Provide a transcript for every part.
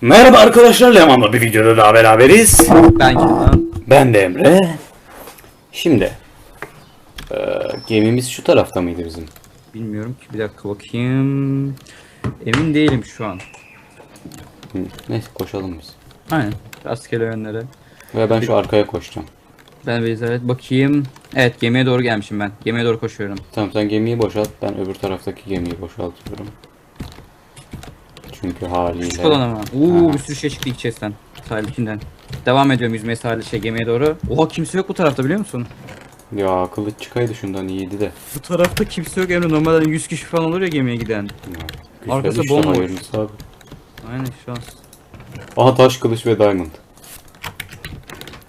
Merhaba arkadaşlar Leman'la bir videoda daha beraberiz. Ben Kenan. Ben de Emre. Şimdi eee, gemimiz şu tarafta mıydı bizim? Bilmiyorum ki bir dakika bakayım. Emin değilim şu an. Hı, neyse koşalım biz. Aynen. Rastgele yönlere. Ve ben şu arkaya koşacağım. Ben bir evet bakayım. Evet gemiye doğru gelmişim ben. Gemiye doğru koşuyorum. Tamam sen gemiyi boşalt ben öbür taraftaki gemiyi boşaltıyorum. Çünkü haliyle. Küçük olan ama. Uuu bir sürü şey çıktı ilk chest'ten. Sahilikinden. Devam ediyorum yüzmeye sahil şey gemiye doğru. Oha kimse yok bu tarafta biliyor musun? Ya kılıç çıkaydı şundan iyiydi de. Bu tarafta kimse yok Emre. Normalde 100 kişi falan olur ya gemiye giden. Ya, Arkası işte, bomboş. abi. Aynen şu an. Aha taş kılıç ve diamond.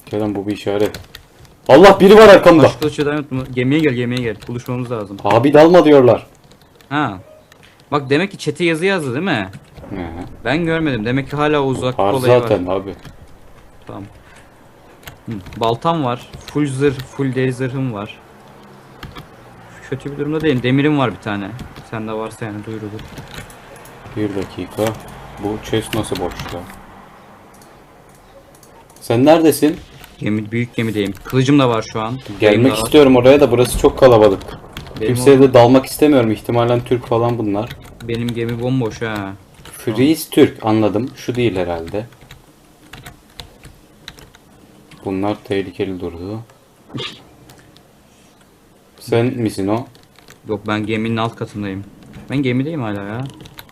Kerem bu bir işaret. Allah biri var arkamda. Baş kılıç ya mı? Gemiye gel gemiye gel. Buluşmamız lazım. Abi dalma diyorlar. Ha. Bak demek ki chat'e yazı yazdı değil mi? He. Ben görmedim. Demek ki hala uzak Var olayı var. zaten abi. Tamam. Hı, Baltam var. Full zırh, full deri zırhım var. Kötü bir durumda değilim. Demirim var bir tane. Sende varsa yani duyurulur. Bir dakika. Bu chest nasıl boşta? Sen neredesin? Gemi, büyük gemideyim. Kılıcım da var şu an. Gelmek var. istiyorum oraya da burası çok kalabalık. Benim, Kimseye de dalmak istemiyorum. İhtimalen Türk falan bunlar. benim gemi bomboş ha. Freeze Türk anladım. Şu değil herhalde. Bunlar tehlikeli durdu. Sen misin o? Yok ben geminin alt katındayım. Ben gemideyim hala ya.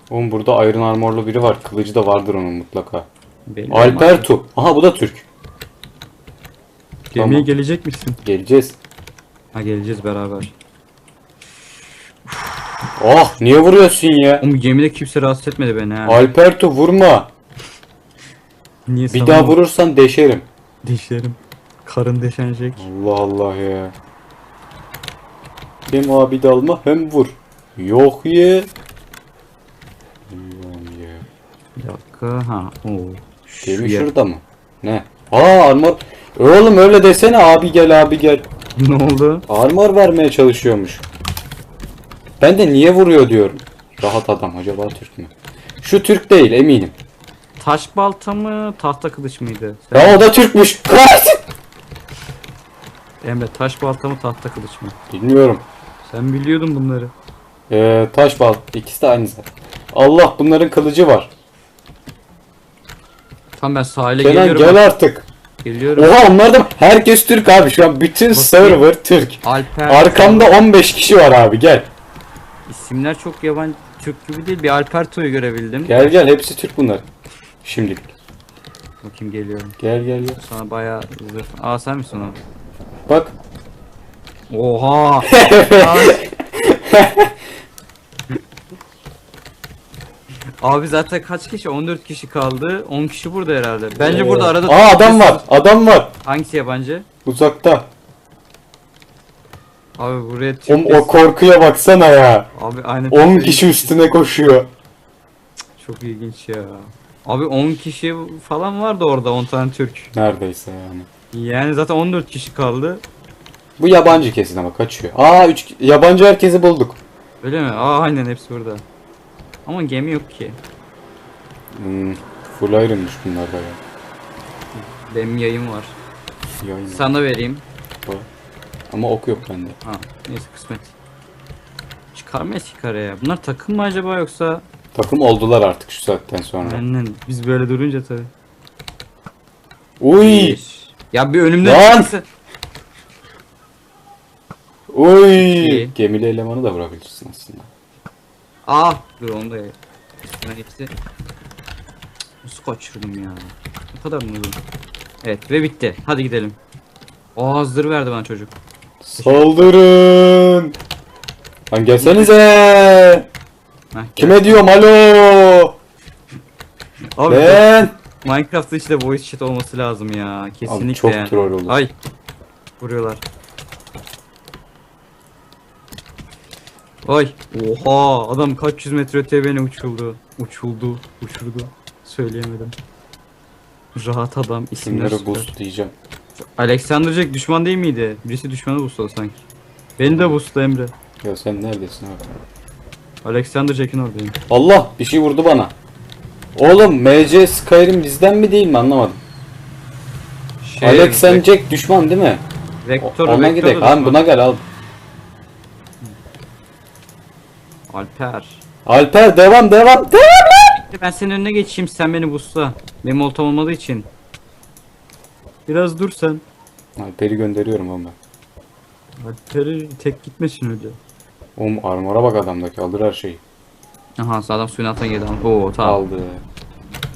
Oğlum burada Iron Armor'lu biri var. Kılıcı da vardır onun mutlaka. Benim Alpertu. Aha bu da Türk. Gemiye Tamam. gelecek misin? Geleceğiz. Ha geleceğiz beraber. Ah niye vuruyorsun ya? Oğlum gemide kimse rahatsız etmedi beni ha. Alpertu vurma. Niye Bir daha vurursan deşerim. Dişlerim. Karın deşenecek. Allah Allah ya. Hem abi dalma hem vur. Yok ye. Ye. Bir dakika ha. Oo. Gemi Şuraya- şurada mı? Ne? Aa armor. Oğlum öyle desene abi gel abi gel. ne oldu? Armor vermeye çalışıyormuş. Ben de niye vuruyor diyorum. Rahat adam acaba Türk mü? Şu Türk değil eminim. Taş balta mı, tahta kılıç mıydı? Sen- Ya o da Türkmüş. Kahretsin. Emre taş balta mı, tahta kılıç mı? Bilmiyorum. Sen biliyordun bunları. Ee, taş bal. İkisi de aynı zaten. Allah bunların kılıcı var. Tamam ben sahile Kenan geliyorum. gel artık. Geliyorum. Oha onlar da herkes Türk abi şu an bütün server Türk. Alper. Arkamda 15 kişi var abi gel. İsimler çok yabancı. Türk gibi değil. Bir Alperto'yu görebildim. Gel gel hepsi Türk bunlar. Şimdilik. Bakayım geliyorum. Gel gel gel. Sana bayağı zırh. Aa sen misin o? Bak. Oha! Abi zaten kaç kişi? 14 kişi kaldı. 10 kişi burada herhalde. Bence burada arada... Aa adam var. Adam var. Hangisi yabancı? Uzakta. Abi buraya O, Türk... o korkuya baksana ya. Abi aynen. 10 kişi üstüne koşuyor. Çok ilginç ya. Abi 10 kişi falan vardı orada 10 tane Türk. Neredeyse yani. Yani zaten 14 kişi kaldı. Bu yabancı kesin ama kaçıyor. Aa 3 yabancı herkesi bulduk. Öyle mi? Aa aynen hepsi burada. Ama gemi yok ki. Hmm, full iron'muş bunlar da ya. Benim yayım var. Yayın Sana vereyim. var. Ama ok yok bende. Ha neyse kısmet. Çıkarmayız ki karaya. Bunlar takım mı acaba yoksa? Takım oldular artık şu saatten sonra. Aynen biz böyle durunca tabi. Uy! Ya bir önümde Lan! çıksa- Uy! İyi. Gemili elemanı da vurabilirsin aslında. Ah dur onu da üstüne geçti. Nasıl kaçırdım ya? Ne kadar mı uzun? Evet ve bitti. Hadi gidelim. Aa zırh verdi bana çocuk. Saldırın! Lan gelsenize! Heh, Kime diyorum alo? Abi Ben! Minecraft'ta işte voice chat olması lazım ya. Kesinlikle. Abi çok yani. troll olur. Ay. Vuruyorlar. Ay. Oha. Adam kaç yüz metre öteye beni uçuldu. Uçuldu. Uçurdu. Söyleyemedim. Rahat adam. İsimler Kimleri süper. boost diyeceğim. Alexander Jack düşman değil miydi? Birisi düşmanı boostladı sanki. Beni de boostla Emre. Ya sen neredesin abi? Alexander Jack'in oradayım. Allah! Bir şey vurdu bana. Oğlum MC Skyrim bizden mi değil mi anlamadım. Şey, Alex and Jack düşman değil mi? Vektör, Ona Vektör gidelim. Lan düşman. buna gel al. Alper. Alper devam devam devam. Ben senin önüne geçeyim sen beni busla. Benim oltam olmadığı için. Biraz dur sen. Alper'i gönderiyorum ama. Alper'i tek gitmesin öyle. Oğlum armora bak adamdaki alır her şeyi. Aha adam suyun altına girdi. Oo tamam. Aldı.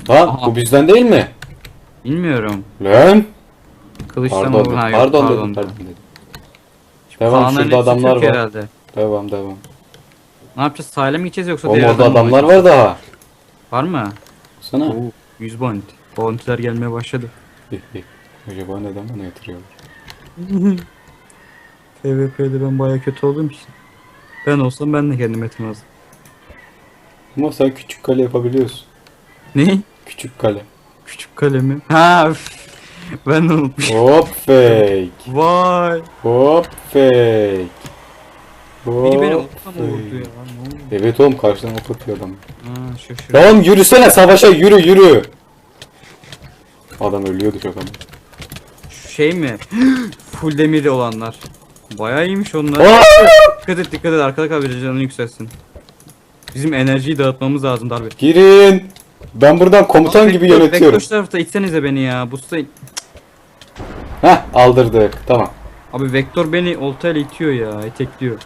Lan Aha. bu bizden değil mi? Bilmiyorum. Lan. Kılıçla Pardon, dedim, Ha, yok, pardon, pardon. dedim, pardon dedim. Devam şurada adamlar var. Herhalde. Devam devam. Ne yapacağız? Sahile mi gideceğiz yoksa Oğlum diğer orada adamlar var daha. Var mı? Sana. Oo, 100 bounty. Bounty'ler gelmeye başladı. Acaba neden bana yatırıyorlar? PvP'de ben baya kötü olduğum için. Ben olsam ben de kendim etmezdim. Ama sen küçük kale yapabiliyorsun. Ne? Küçük kale. Küçük kalemi. Ha üf. ben de unutmuşum. Hop fake. Vay. Hop fake. Hop Biri beni okla mı fake. vurdu ya? Ne oldu? Evet oğlum karşıdan ok atıyor adam. Ha şu. Tamam yürüsene savaşa yürü yürü. Adam ölüyordu çok ama. Şey mi? Full demiri olanlar. Bayağı iyiymiş onlar. Dikkat et dikkat et arkada kal canını yükselsin. Bizim enerjiyi dağıtmamız lazım darbe. Girin. Ben buradan komutan Abi, gibi yönetiyorum. Vektör şu tarafta itsenize beni ya. Busta Heh aldırdık. Tamam. Abi Vektör beni oltayla itiyor ya. itekliyor.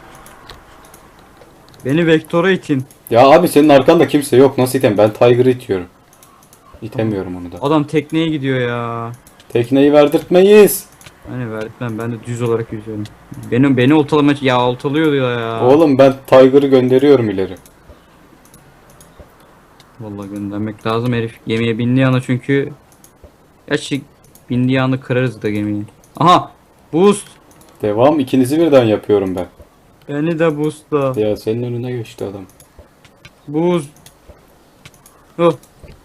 Beni Vektor'a itin. Ya abi senin arkanda kimse yok. Nasıl item? Ben Tiger'ı itiyorum. İtemiyorum onu da. Adam tekneye gidiyor ya. Tekneyi verdirtmeyiz. Hani verdim ben de düz olarak yüzüyorum. Beni beni oltalama ya oltalıyor diyor ya. Oğlum ben Tiger'ı gönderiyorum ileri. Vallahi göndermek lazım herif gemiye bindiği anda çünkü Gerçi bindiği anda kırarız da gemiyi. Aha! Boost! Devam ikinizi birden yapıyorum ben. Beni de boostla. Ya senin önüne geçti adam. Boost! Oh!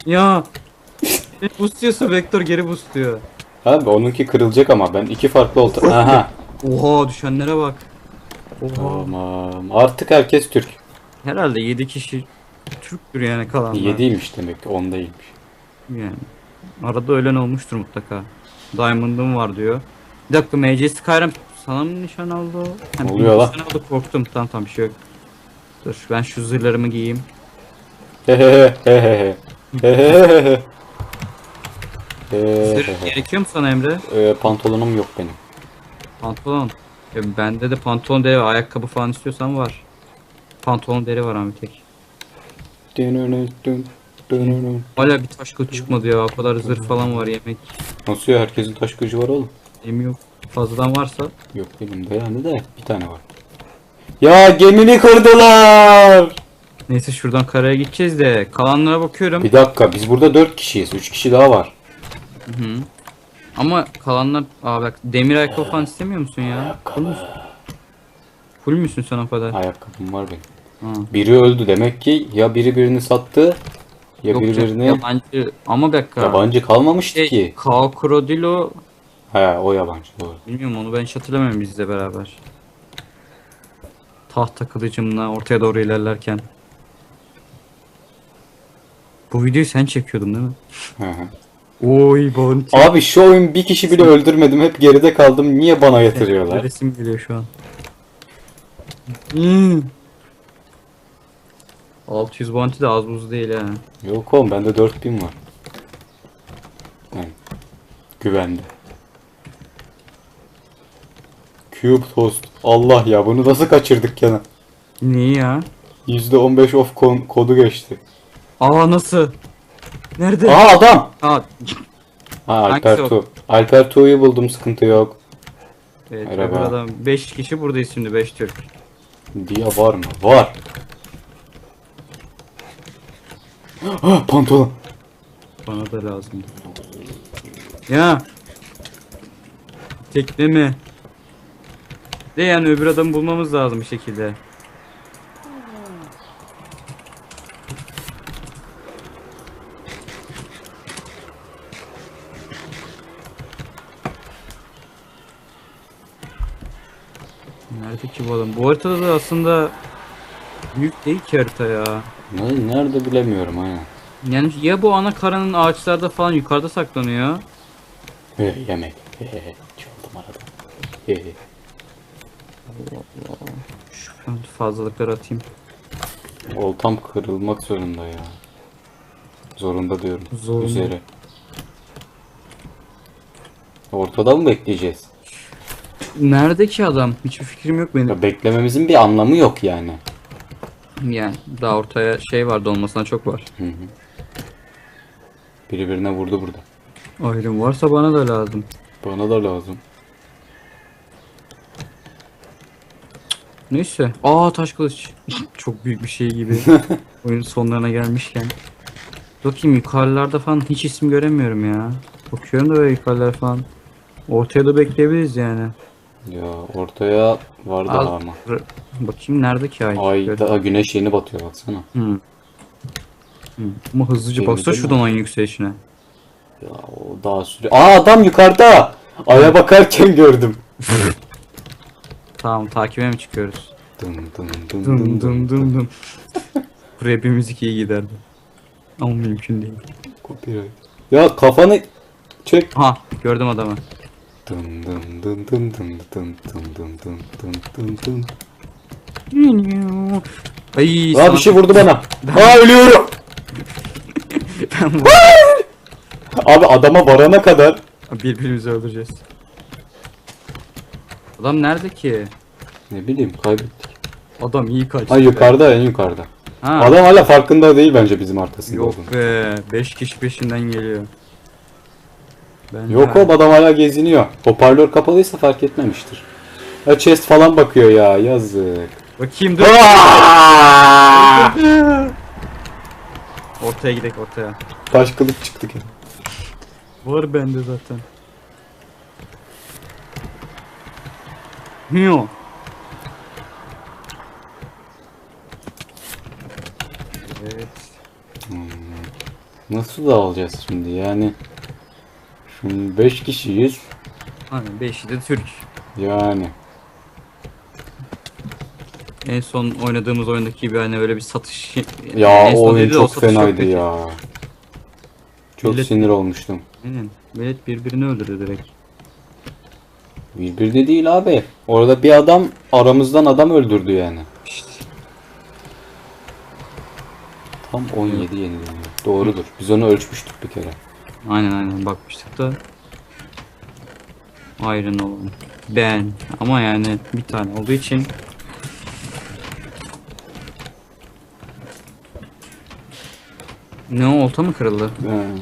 Ya! Beni boostluyorsa Vektör geri boostluyor. Abi onunki kırılacak ama ben iki farklı olta... Aha. Oha düşenlere bak. Oha. Tamam. Artık herkes Türk. Herhalde 7 kişi Türktür yani kalanlar. Yediymiş demek ki on değilmiş. Yani. Arada ölen olmuştur mutlaka. Diamond'ım var diyor. Bir dakika MC Skyrim sana mı nişan aldı o? Oluyor lan? Nişan aldı korktum. Tamam tamam bir şey yok. Dur ben şu zırhlarımı giyeyim. Hehehe hehehe. Hehehe. Zırh Hehehe. gerekiyor mu sana Emre? Ee, pantolonum yok benim. Pantolon. Ya bende de pantolon deri var. Ayakkabı falan istiyorsan var. Pantolon deri var abi tek. Hala bir taş kılıç çıkmadı ya. O kadar zırh falan var yemek. Nasıl ya herkesin taş kılıcı var oğlum. Yemin yok. Fazladan varsa. Yok benim de yani de bir tane var. Ya gemini kırdılar. Neyse şuradan karaya gideceğiz de. Kalanlara bakıyorum. Bir dakika biz burada dört kişiyiz. Üç kişi daha var. Hı hı. Ama kalanlar aa bak demir ayakkabı falan istemiyor musun ya? Full müsün? Full müsün sen o kadar? Ayakkabım var benim. Ha. Biri öldü demek ki ya biri birini sattı ya Yok biri canım, birini yabancı ama bir dakika. yabancı kalmamıştı Şey, ki. Kao Krodilo He o yabancı doğru. bilmiyorum onu ben hiç hatırlamıyorum bizle beraber. Tahta kılıcımla ortaya doğru ilerlerken. Bu videoyu sen çekiyordun değil mi? Hı hı. Oy bounty. Abi şu oyun bir kişi bile öldürmedim. Hep geride kaldım. Niye bana yatırıyorlar? Resim geliyor şu an. Hmm. 600 bounty de az buz değil ha. Yok oğlum bende 4000 var. Yani, güvende. Cube Toast. Allah ya bunu nasıl kaçırdık yana? Niye ya? %15 off kon- kodu geçti. Aa nasıl? Nerede? Aa adam! Aa, Ha Hangisi Alper o? Tu. Alper Tu'yu buldum sıkıntı yok. evet, Merhaba. öbür adam 5 kişi buradayız şimdi 5 Türk. Diye var mı? Var. Ah, pantolon. Bana da lazım. Ya. Tekne mi? De yani öbür adamı bulmamız lazım bir şekilde. Nerede ki bu adam? Bu haritada da aslında büyük değil ki harita ya. Ne- Nerede bilemiyorum aynen. Yani ya bu ana karanın ağaçlarda falan yukarıda saklanıyor. He, yemek. He, he, çaldım arada. He, he. Şu fazlalıkları atayım. Oltam kırılmak zorunda ya. Zorunda diyorum. Zorunda. Üzeri. Ortada mı bekleyeceğiz? Nerede ki adam? Hiçbir fikrim yok benim. Ya beklememizin bir anlamı yok yani. Yani daha ortaya şey vardı olmasına çok var. Hı hı. Biri birine vurdu burada. Ayrım varsa bana da lazım. Bana da lazım. Neyse. Aa taş kılıç. çok büyük bir şey gibi. Oyun sonlarına gelmişken. Bakayım yukarılarda falan hiç isim göremiyorum ya. Bakıyorum da böyle yukarılar falan. Ortaya da bekleyebiliriz yani. Ya ortaya var daha Al. ama. R- Bakayım nerede ki ay? Ay daha güneş yeni batıyor baksana. Hı. Hı. Ama hızlıca Benim baksana de şuradan ayın yükselişine. Ya o daha sürüyor. Aa adam yukarıda. Aya bakarken gördüm. Tamam takibe mi çıkıyoruz? Dın dın Dım dın dım dım dım. Buraya bir müzik iyi giderdi. Ama mümkün değil. Copyright. Ya kafanı çek. Ha gördüm adamı. Dın dın dın dın dın dın dın dın dın dın dın dın. Ay Aa bir şey vurdu bana. Aa ölüyorum. ben Abi adama varana kadar. Birbirimizi öldüreceğiz. Adam nerede ki? Ne bileyim kaybettik. Adam iyi kaçtı. Ha be. yukarıda en yukarıda. Ha. Adam hala farkında değil bence bizim arkasında Yok olduğunu. be. 5 kişi peşinden geliyor. Ben Yok oğlum adam hala geziniyor. Hoparlör kapalıysa fark etmemiştir. Ya chest falan bakıyor ya yazık. Bakayım dur. Aa! Ortaya gidelim ortaya. Taş kılıç çıktı ki. Var bende zaten. Hıyor. Evet. Nasıl dağılacağız şimdi yani? Şimdi 5 kişiyiz. Hani 5'i de Türk. Yani. En son oynadığımız oyundaki gibi hani öyle bir satış... Ya En son o oyun değil de o çok satış fenaydı peki. ya. Çok Millet- sinir olmuştum. Aynen. Millet birbirini öldürdü direkt. Birbirine değil abi. Orada bir adam aramızdan adam öldürdü yani. Tam 17 yenileniyor. Doğrudur. Biz onu ölçmüştük bir kere. Aynen aynen bakmıştık da. Iron olan. Ben. Ama yani bir tane olduğu için. Ne o olta mı kırıldı? He.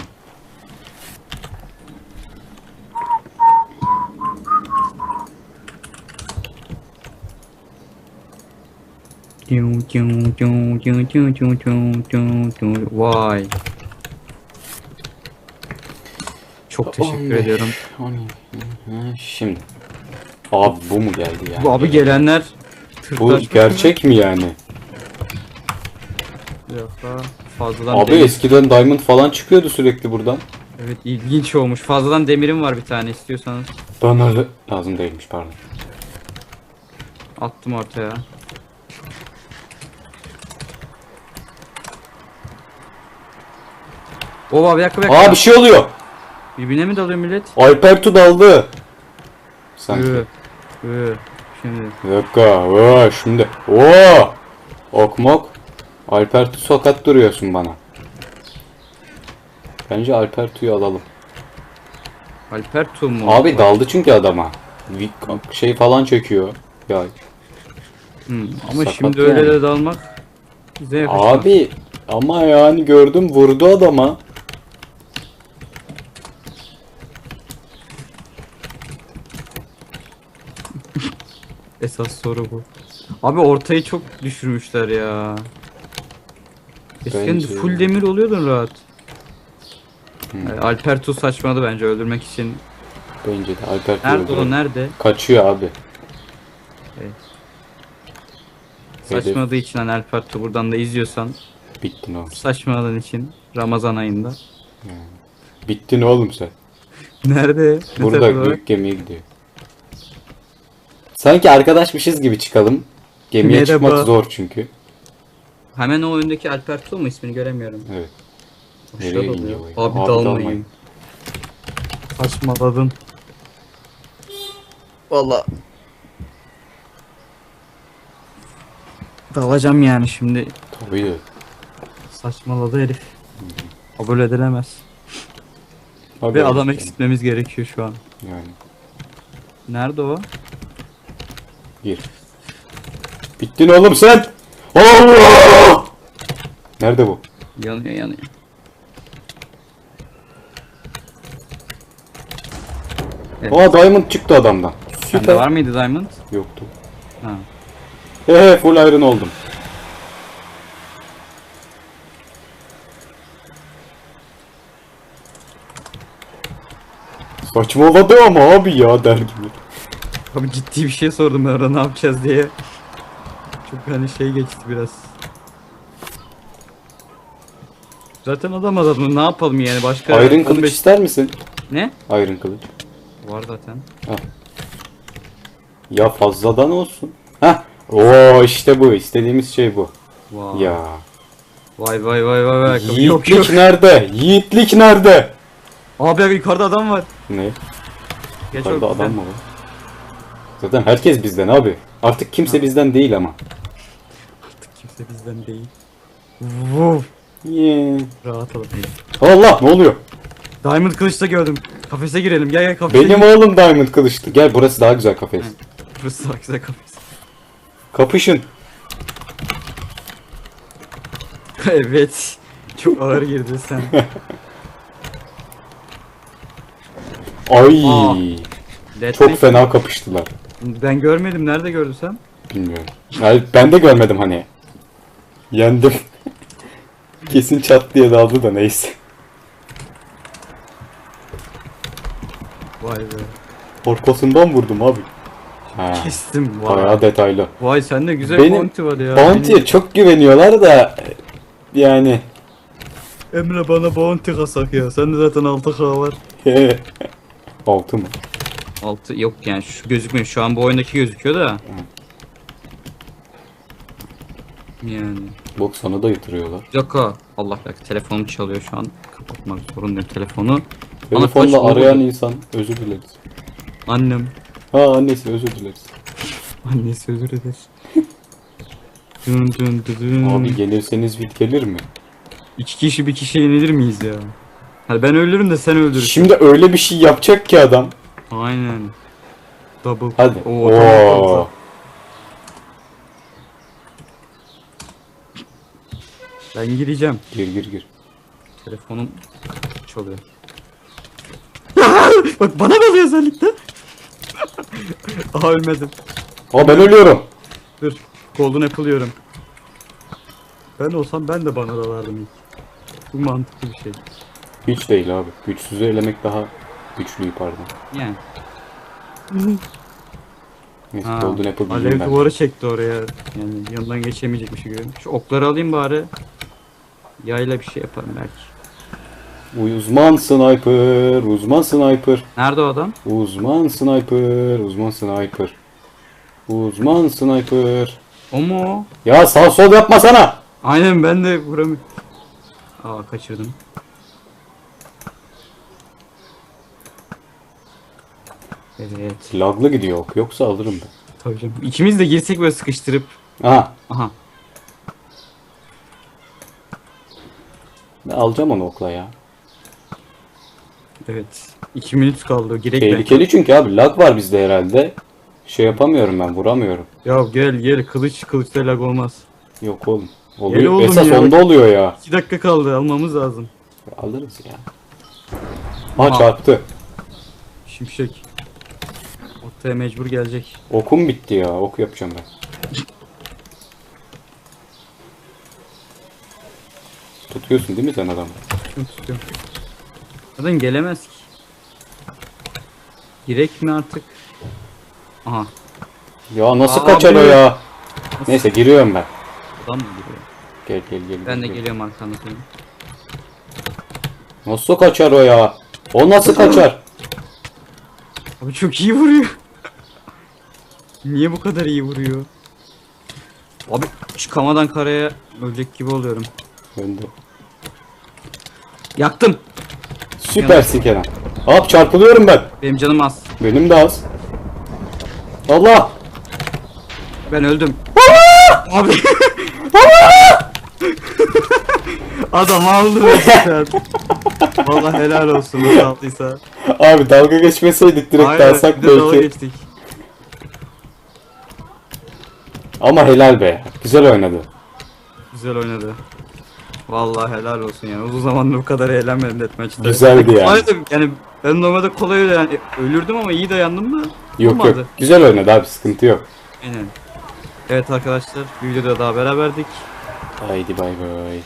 Vay. Çok teşekkür 15, ediyorum. 17. Ha, Şimdi. Abi bu mu geldi yani? Bu abi gelenler Bu tırtaş gerçek mi yani? Yok Fazladan Abi demir- eskiden diamond falan çıkıyordu sürekli buradan. Evet ilginç olmuş. Fazladan demirim var bir tane istiyorsanız. Bana öyle- lazım değilmiş pardon. Attım ortaya. Oha bir dakika bir dakika. Aa bir şey oluyor. Birbirine mi dalıyor millet? Alpertu daldı. Sanki. Şimdi. Bir dakika. Oo, şimdi. Oo. Ok mok. Alpertu sokat duruyorsun bana. Bence Alpertu'yu alalım. Alper mu? Abi daldı çünkü adama. Şey falan çekiyor. Ya Hı. Ama Sakat şimdi öyle yani. de dalmak abi ama yani gördüm vurdu adama. Esas soru bu. Abi ortayı çok düşürmüşler ya. Eskiden Bence- full demir oluyordun rahat. Hı. Yani Alper Tu saçmaladı bence öldürmek için. Bence de Alpertu Nerede o nerede? Kaçıyor abi. Saçmaladığı için hani Alper Tu buradan da izliyorsan Bittin oğlum. saçmaladığın için Ramazan ayında. Bittin oğlum sen. Nerede? Ne Burada tarafa büyük gemiye gidiyor. Sanki arkadaşmışız gibi çıkalım. Gemiye Merhaba. çıkmak zor çünkü. Hemen o öndeki Alper Tu mu ismini göremiyorum. Evet. Boşa Nereye dalıyor. iniyor? bu? Abi, Abi dalmayın. dalmayın. Saçmaladın. Valla. Dalacağım yani şimdi. Tabii de. Saçmaladı herif. Kabul edilemez. Abi Ve adam işte. eksiltmemiz gerekiyor şu an. Yani Nerede o? Gir. Bittin oğlum sen. Allah! Nerede bu? Yanıyor yanıyor. Evet. Aa diamond çıktı adamdan. Sende Süper. var mıydı Diamond? Yoktu. Ha. He full iron oldum. Saçmaladı ama abi ya der gibi. Abi ciddi bir şey sordum ben orada ne yapacağız diye. Çok hani şey geçti biraz. Zaten adam adam ne yapalım yani başka Iron kılıç 15 ister misin? Ne? Iron kılıç. Var zaten. Ya fazladan olsun. Heh. Oo işte bu. istediğimiz şey bu. Vay. Ya. Vay vay vay vay vay. Yiğitlik Yok yok. nerede? Yiğitlik nerede? Abi abi yukarıda adam var. Ne? Geç Yukarıda adam mı var? Zaten herkes bizden abi. Artık kimse bizden değil ama. Kimse bizden değil. Vuf. Yeah. Rahat olun. Allah ne oluyor? Diamond kılıçta gördüm. Kafese girelim. Gel gel kafese. Benim girelim. oğlum Diamond kılıçtı. Gel burası daha güzel kafes. Burası daha güzel kafes. Kapışın. evet. Çok ağır girdi sen. Ay. Aa. Çok fena kapıştılar. Ben görmedim. Nerede gördün sen? Bilmiyorum. Yani ben de görmedim hani. Yendim. Kesin çat diye daldı da neyse. Vay be. Arkasından vurdum abi. Ha, Kestim. Vay. bayağı detaylı. Vay sende güzel Benim- bounty var ya. Bounty'ye çok güveniyorlar da yani Benim- Emre bana bounty kasak ya. Sende zaten 6k var. altı mı? Altı yok yani şu gözükmüyor. Şu an bu oyundaki gözüküyor da. Yani. Bok sana da yatırıyorlar. Bir dakika. Allah belki telefonum çalıyor şu an. Kapatmak zorundayım telefonu. Telefonla arayan insan özür dileriz. Annem. Ha annesi özür dileriz. Annesi özür diler. dün dün dün dün. Abi gelirseniz vid gelir mi? İki kişi bir kişiye yenilir miyiz ya? Hadi ben ölürüm de sen öldürürsün. Şimdi öyle bir şey yapacak ki adam. Aynen. Double. Hadi. Oo, Oo. Ben gireceğim. Gir gir gir. Telefonum çalıyor. Bak bana dalıyor özellikle. Aha ölmedim. Aa ben ölüyorum. Dur. Golden Apple yiyorum. Ben olsam ben de bana dalardım ilk. Bu mantıklı bir şey. Hiç değil abi. Güçsüzü elemek daha güçlüyü pardon. Yani. Neyse Ha, Golden Apple Alev ben. duvarı çekti oraya. Yani yanından geçemeyecek bir şey görüyorum. Şu okları alayım bari. Yayla bir şey yaparım belki. Uzman sniper, uzman sniper, Nerede o adam? uzman sniper, uzman sniper. Uzman sniper. O mu o? Ya sağ sol yapma sana. Aynen ben de vuramıyorum. Aa kaçırdım. Evet. Laglı gidiyor ok. Yoksa alırım ben. Tabii canım. İkimiz de girsek böyle sıkıştırıp. Aha. Aha. Ben alacağım onu okla ya. Evet. 2 minut kaldı. Girek Tehlikeli çünkü abi lag var bizde herhalde. Şey yapamıyorum ben vuramıyorum. Ya gel gel kılıç kılıçta lag olmaz. Yok oğlum. Gel Oluyor. oğlum Esas ya. onda oluyor ya. 2 dakika kaldı almamız lazım. Alırız ya. Ha Aha. çarptı. Şimşek. Ortaya mecbur gelecek. Okum bitti ya. Ok yapacağım ben. Tutuyorsun değil mi sen adamı? Tutuyorum. Zaten gelemez ki. Girek mi artık? Aha. Ya nasıl Aa, kaçar o abi. ya? Neyse giriyorum ben. Adam mı giriyor? Gel gel gel. Ben de gel. geliyorum arkandan senin. Nasıl kaçar o ya? O nasıl kaçar? Abi çok iyi vuruyor. Niye bu kadar iyi vuruyor? Abi çıkamadan karaya ölecek gibi oluyorum. Ben de. Yaktım. Süpersin Kenan. Abi çarpılıyorum ben. Benim canım az. Benim de az. Allah! Ben öldüm. Abi. Adam aldı resmen. Valla helal olsun bu aldıysa. Abi dalga geçmeseydik direkt Aynen, dalsak bir de dalga belki. geçtik. Ama helal be. Güzel oynadı. Güzel oynadı. Vallahi helal olsun yani. Uzun zamandır bu kadar eğlenmedim deathmatch'te. Güzeldi yani. Kolaydım. Yani ben normalde kolay öyle yani ölürdüm ama iyi dayandım da. Yok olmadı. yok. Güzel oynadı abi sıkıntı yok. Aynen. Evet arkadaşlar bir videoda daha beraberdik. Haydi bay bay.